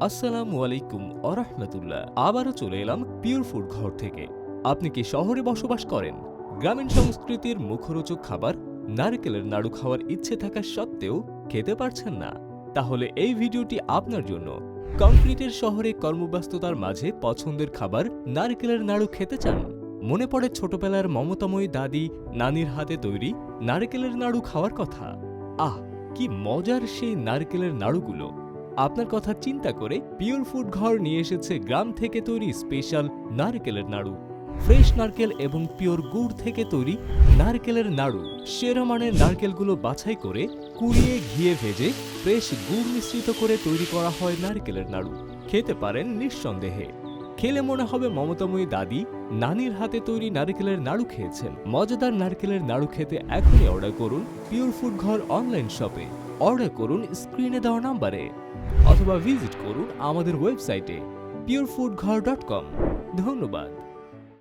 আসসালামু আলাইকুম আরহামতুল্লাহ আবারও চলে এলাম পিওর ফুড ঘর থেকে। আপনি কি শহরে বসবাস করেন? গ্রামীণ সংস্কৃতির মুখরোচক খাবার, নারকেলের নাড়ু খাওয়ার ইচ্ছে থাকা সত্ত্বেও খেতে পারছেন না। তাহলে এই ভিডিওটি আপনার জন্য। কংক্রিটের শহরে কর্মব্যস্ততার মাঝে পছন্দের খাবার, নারকেলের নাড়ু খেতে চান? মনে পড়ে ছোটবেলার মমতাময়ী দাদি, নানির হাতে তৈরি নারকেলের নাড়ু খাওয়ার কথা। আহ, কি মজার সেই নারকেলের নাড়ুগুলো! আপনার কথা চিন্তা করে পিওর ফুড ঘর নিয়ে এসেছে গ্রাম থেকে তৈরি স্পেশাল নারকেলের নাড়ু। ফ্রেশ নারকেল এবং পিওর গুড় থেকে তৈরি নারকেলের নাড়ু। সেরা মানের নারকেলগুলো বাছাই করে কুড়িয়ে ঘিয়ে ভেজে ফ্রেশ গুড় মিশ্রিত করে তৈরি করা হয় নারকেলের নাড়ু। খেতে পারেন নিঃসন্দেহে। খেলে মনে হবে মমতাময়ী দাদি, নানির হাতে তৈরি নারকেলের নাড়ু খেয়েছেন। মজাদার নারকেলের নাড়ু খেতে এখনই অর্ডার করুন পিওর ফুড ঘর অনলাইন শপে। অর্ডার করুন স্ক্রিনে দেওয়া নাম্বারে অথবা ভিজিট করুন আমাদের ওয়েবসাইটে পিওরফুডঘর ডট কম ধন্যবাদ।